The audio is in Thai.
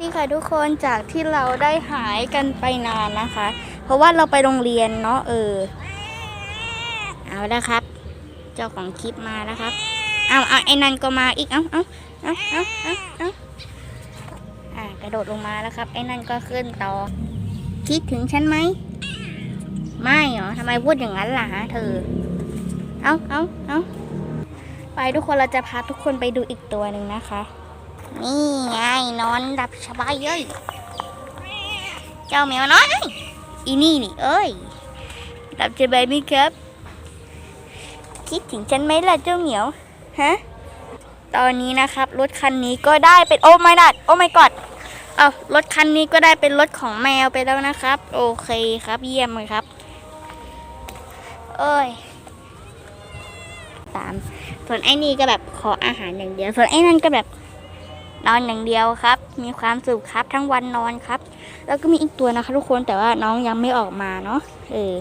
ดีค่ะทุกคนจากที่เราได้หายกันไปนานนะคะ เพราะว่าเราไปโรงเรียนเนาะเออ เอาแล้วครับ เจ้าของคลิปมาแล้วครับ เอาเอาไอ้นันก็มาอีก เอาเอาเอาเอาเอาเอาอ่ากระโดดลงมาแล้วครับ ไอ้นันก็ขึ้นต่อ คิดถึงฉันไหม ไม่เหรอทำไมพูดอย่างนั้นล่ะฮะเธอ เอาเอาเอาไปทุกคนเราจะพาทุกคนไปดูอีกตัวหนึ่งนะคะ นี่ไง นอนดับสบายเย้ยเจ้าแมวน้อยอีนี่นี่เอ้ยดับสบายไหมครับ คิดถึงฉันไหมล่ะเจ้าเหมียวฮะตอนนี้นะครับรถคันนี้ก็ได้เป็นโอ้ไม่ดัดโอ้ไม่กอดเอารถคันนี้ก็ได้เป็นรถของแมวไปแล้วนะครับ โอเคครับเยี่ยมเลยครับ เอ้ยตามส่วนไอ้นี่ก็แบบขออาหารอย่างเดียว ส่วนไอ้นั่นก็แบบ นอนอย่างเดียวครับ มีความสุขครับทั้งวันนอนครับ แล้วก็มีอีกตัวนะคะ ทุกคนแต่ว่าน้องยังไม่ออกมาเนาะเออ